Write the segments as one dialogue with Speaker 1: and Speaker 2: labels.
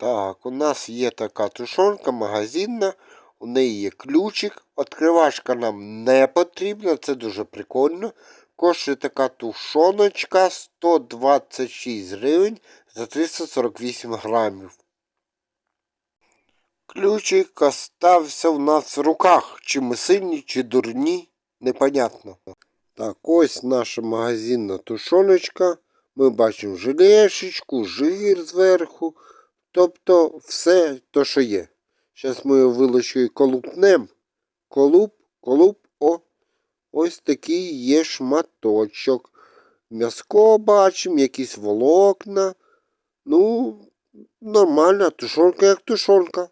Speaker 1: Так, у нас є така тушонка магазинна, у неї є ключик. Откривашка нам не потрібна, це дуже прикольно. Коштує така тушоночка 126 гривень за 348 грамів. Ключик остався у нас в руках. Чи ми сильні, чи дурні, непонятно. Так, ось наша магазинна тушоночка. Ми бачимо желешечку, жир зверху. Тобто все то, що є. Зараз ми його вилочкою колупнем. Колуп, колуп, о. Ось такий є шматочок. М'язко бачимо, якісь волокна. Ну, нормальна тушонка, як тушонка.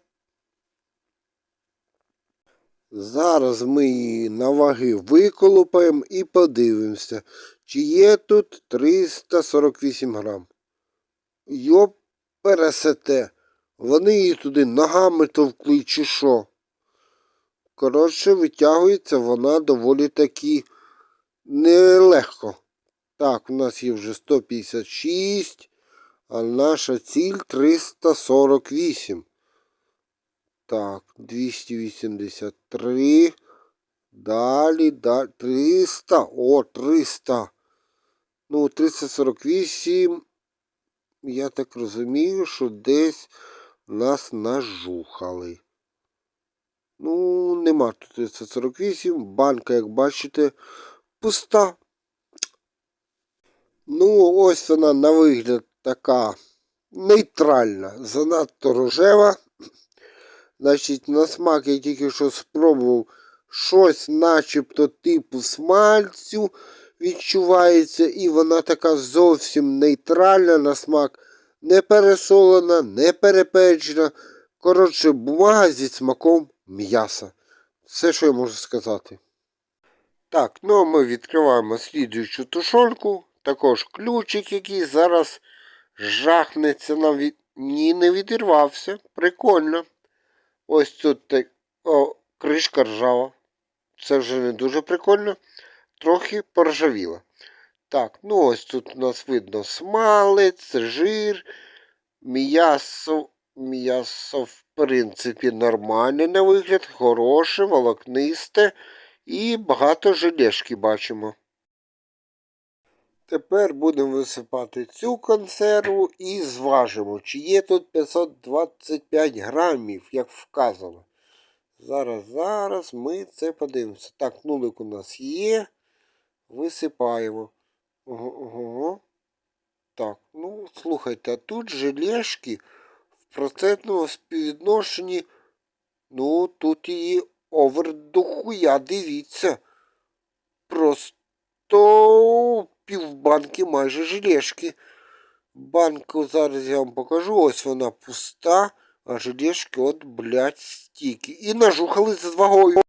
Speaker 1: Зараз ми її на ваги виколупаємо і подивимося, чи є тут 348 грам. Йоп пересете. Вони її туди ногами товкли чи що. Коротше, витягується вона доволі таки нелегко. Так, у нас є вже 156, а наша ціль 348. Так, 283. Далі, далі. 300. О, 300. Ну, 348. Я так розумію, що десь нас нажухали. Ну, нема тут 348. Банка, як бачите, пуста. Ну, ось вона на вигляд така нейтральна, занадто рожева. Значить, на смак я тільки що спробував щось начебто типу смальцю відчувається, і вона така зовсім нейтральна на смак, не пересолена, не перепечена. Коротше, бумага зі смаком м'яса. Все, що я можу сказати. Так, ну а ми відкриваємо слідуючу тушонку. Також ключик, який зараз жахнеться на від... Ні, не відірвався. Прикольно. Ось тут так. О, кришка ржава. Це вже не дуже прикольно. Трохи поржавіла. Так, ну ось тут у нас видно смалець, жир, м'ясо. М'ясо, в принципі, нормальне на вигляд, хороше, волокнисте і багато желешки бачимо. Тепер будемо висипати цю консерву і зважимо, чи є тут 525 грамів, як вказано. Зараз, зараз ми це подивимося. Так, нулик у нас є. Висипаємо. Ого. Так, ну, слухайте, а тут желешки в процентному співвідношенні, ну, тут її овер до хуя, дивіться. Просто півбанки майже желешки. Банку зараз я вам покажу. Ось вона пуста, а желешки от, блядь, стільки. І нажухали з вагою.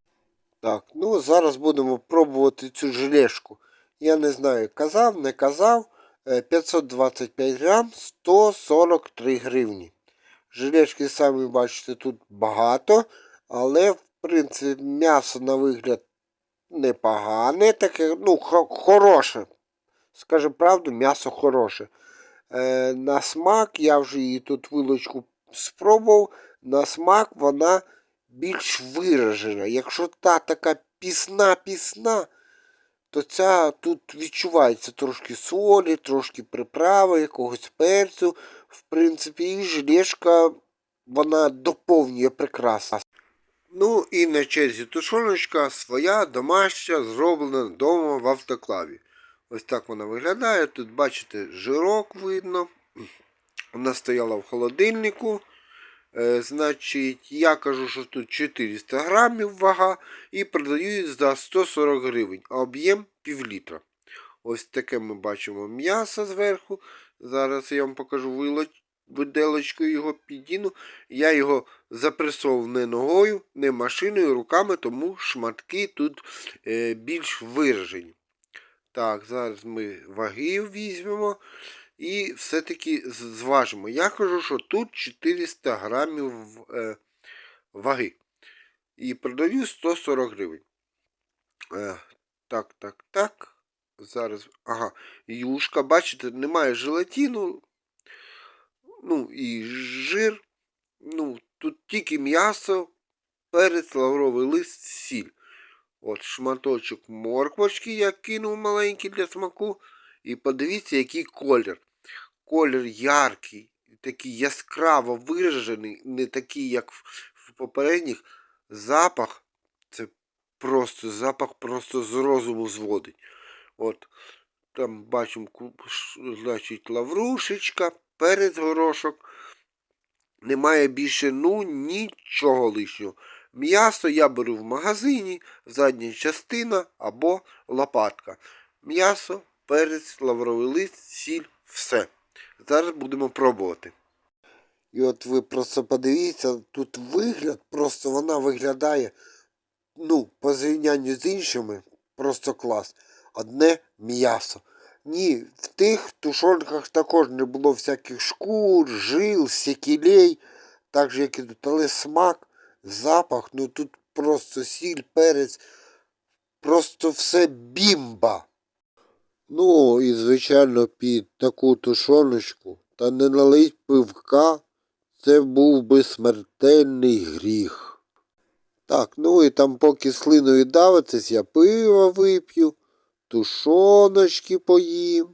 Speaker 1: Так, ну зараз будемо пробувати цю желешку. Я не знаю, казав, не казав. Е, 525 грам 143 гривні. Желешки, самі бачите, тут багато, але, в принципі, м'ясо на вигляд непогане, таке, ну, хороше. Скажу правду, м'ясо хороше. Е, на смак, я вже її тут вилочку спробував. На смак вона більш виражена. Якщо та така пісна-пісна, то ця тут відчувається трошки солі, трошки приправи, якогось перцю. В принципі, і желешка вона доповнює прекрасно. Ну і на черзі тушоночка своя домашня, зроблена вдома в автоклаві. Ось так вона виглядає. Тут, бачите, жирок видно. Вона стояла в холодильнику. Е, значить, я кажу, що тут 400 грамів вага і продаю за 140 гривень, а об'єм пів літра. Ось таке ми бачимо м'ясо зверху. Зараз я вам покажу виделочкою його підіну. Я його запресовував не ногою, не машиною, руками, тому шматки тут е, більш виражені. Так, зараз ми ваги візьмемо і все-таки зважимо. Я кажу, що тут 400 грамів е, ваги. І продаю 140 гривень. Е, так, так, так. Зараз. Ага, юшка, бачите, немає желатину. Ну і жир Ну, Тут тільки м'ясо, перець, лавровий лист, сіль. От шматочок морквочки я кинув маленький для смаку. І подивіться, який колір. Колір яркий, такий яскраво виражений, не такий, як в, попередніх. Запах це просто запах просто з розуму зводить. От там бачимо, значить, лаврушечка, перець горошок. Немає більше ну нічого лишнього. М'ясо я беру в магазині, задня частина або лопатка. М'ясо, перець, лавровий лист, сіль, все. Зараз будемо пробувати. І от ви просто подивіться, тут вигляд, просто вона виглядає, ну, по зрівнянню з іншими, просто клас. Одне м'ясо. Ні, в тих тушонках також не було всяких шкур, жил, сікілей, так же, як і тут, але смак, запах, ну тут просто сіль, перець, просто все бімба. Ну, і звичайно, під таку тушоночку та не налить пивка, це був би смертельний гріх. Так, ну і там поки слиною давитись, я пиво вип'ю, тушоночки поїм.